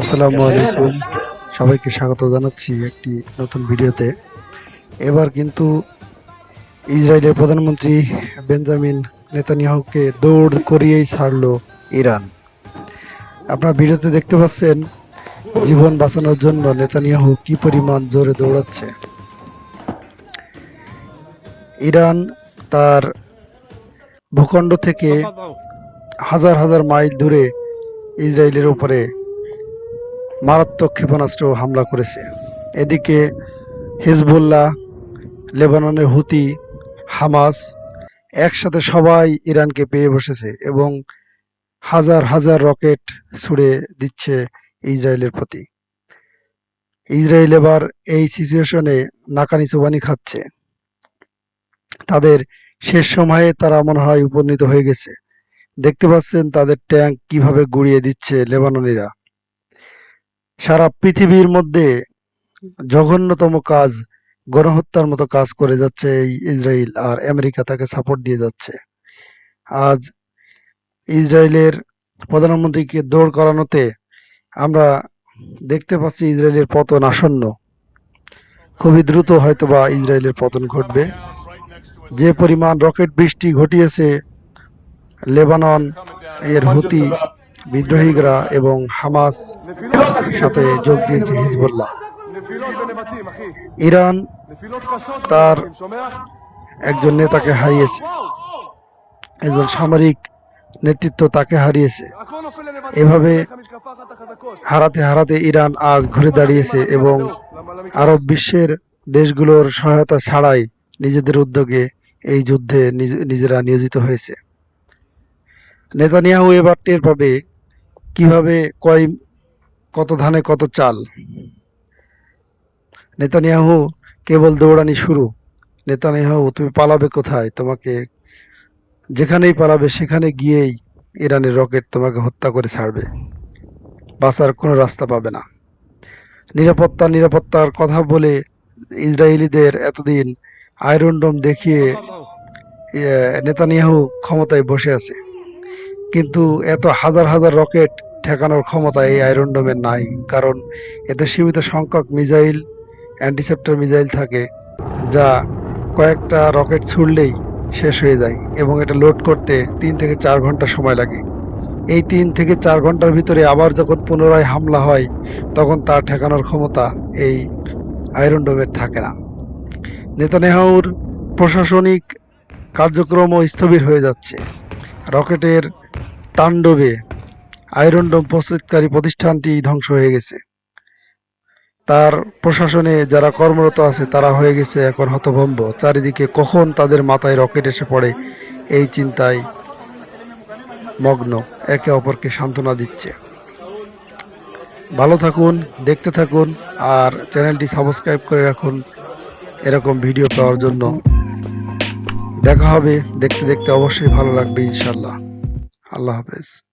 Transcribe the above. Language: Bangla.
আসসালামু আলাইকুম। সবাইকে স্বাগত জানাচ্ছি একটি নতুন ভিডিওতে। এবার কিন্তু ইসরায়েলের প্রধানমন্ত্রী বেঞ্জামিন নেতানিয়াহুকে দৌড় করিয়েই ছাড়লো ইরান। আপনারা ভিডিওতে দেখতে পাচ্ছেন জীবন বাঁচানোর জন্য নেতানিয়াহু কি পরিমাণ জোরে দৌড়াচ্ছে। ইরান তার ভূখণ্ড থেকে হাজার হাজার মাইল দূরে ইসরায়েলের উপরে মারাত্মক ক্ষেপণাস্ত্র হামলা করেছে। এদিকে হিজবুল্লাহ, লেবাননের হুতি, হামাস একসাথে সবাই ইরানকে পেয়ে বসেছে এবং হাজার হাজার রকেট ছুড়ে দিচ্ছে ইসরায়েলের প্রতি। ইসরায়েল এবার এই সিচুয়েশনে নাকানি চুবানি খাচ্ছে। তাদের শেষ সময়ে তারা মনে হয় উপনীত হয়ে গেছে। দেখতে পাচ্ছেন তাদের ট্যাঙ্ক কীভাবে গুড়িয়ে দিচ্ছে লেবাননিরা। সারা পৃথিবীর মধ্যে জঘন্যতম কাজ, গণহত্যার মতো কাজ করে যাচ্ছে এই ইসরায়েল আর আমেরিকা তাকে সাপোর্ট দিয়ে যাচ্ছে। আজ ইসরায়েলের প্রধানমন্ত্রীকে দৌড় করানোতে আমরা দেখতে পাচ্ছি ইসরায়েলের পতন আসন্ন। খুবই দ্রুত হয়তোবা ইসরায়েলের পতন ঘটবে। যে পরিমাণ রকেট বৃষ্টি ঘটিয়েছে লেবানন, এর হুতি বিদ্রোহীরা এবং হামাস সাথে যোগ দিয়েছে হিজবুল্লাহ। ইরান তার একজন নেতাকে হারিয়েছে। একজন সামরিক নেতৃত্ব তাকে হারিয়েছে। এভাবে হারাতে হারাতে ইরান আজ ঘুরে দাঁড়িয়েছে এবং আরব বিশ্বের দেশগুলোর সহায়তা ছাড়াই নিজেদের উদ্যোগে এই যুদ্ধে নিজ- নিজেরা নিয়োজিত হয়েছে। নেতানিয়াহু এবার টের পাবে কীভাবে, কয়, কত ধানে কত চাল? নেতানিয়াহু কেবল দৌড়ানি শুরু। নেতানিয়াহু, তুমি পালাবে কোথায়? তোমাকে যেখানেই পালাবে, সেখানে গিয়েই ইরানের রকেট তোমাকে হত্যা করে ছাড়বে। বাঁচার কোনো রাস্তা পাবে না। নিরাপত্তা নিরাপত্তার কথা বলে ইসরায়েলিদের এতদিন আয়রন ডোম দেখিয়ে নেতানিয়াহু ক্ষমতায় বসে আছে। কিন্তু এত হাজার হাজার রকেট ঠেকানোর ক্ষমতা এই আয়রন ডোমের নাই, কারণ এতে সীমিত সংখ্যক মিসাইল অ্যান্টিসেপ্টার মিসাইল থাকে, যা কয়েকটা রকেট ছুড়লেই শেষ হয়ে যায় এবং এটা লোড করতে তিন থেকে চার ঘণ্টা সময় লাগে। এই তিন থেকে চার ঘণ্টার ভিতরে আবার যখন পুনরায় হামলা হয়, তখন তার ঠেকানোর ক্ষমতা এই আয়রন ডোমের থাকে না। নেতানেহাউর প্রশাসনিক কার্যক্রমও স্থবির হয়ে যাচ্ছে। রকেটের তাণ্ডবে আয়রন ডোম প্রস্তুতকারী প্রতিষ্ঠানটি ধ্বংস হয়ে গেছে। তার প্রশাসনে যারা কর্মরত আছে, তারা হয়ে গেছে এখন হতভম্ব। চারিদিকে কখন তাদের মাথায় রকেট এসে পড়ে, এই চিন্তায় মগ্ন। একে অপরকে সান্ত্বনা দিচ্ছে। ভালো থাকুন, দেখতে থাকুন, আর চ্যানেলটি সাবস্ক্রাইব করে রাখুন। এরকম ভিডিও পাওয়ার জন্য দেখা হবে। দেখতে দেখতে অবশ্যই ভালো লাগবে ইনশাল্লাহ আল্লাহ হাফেজ।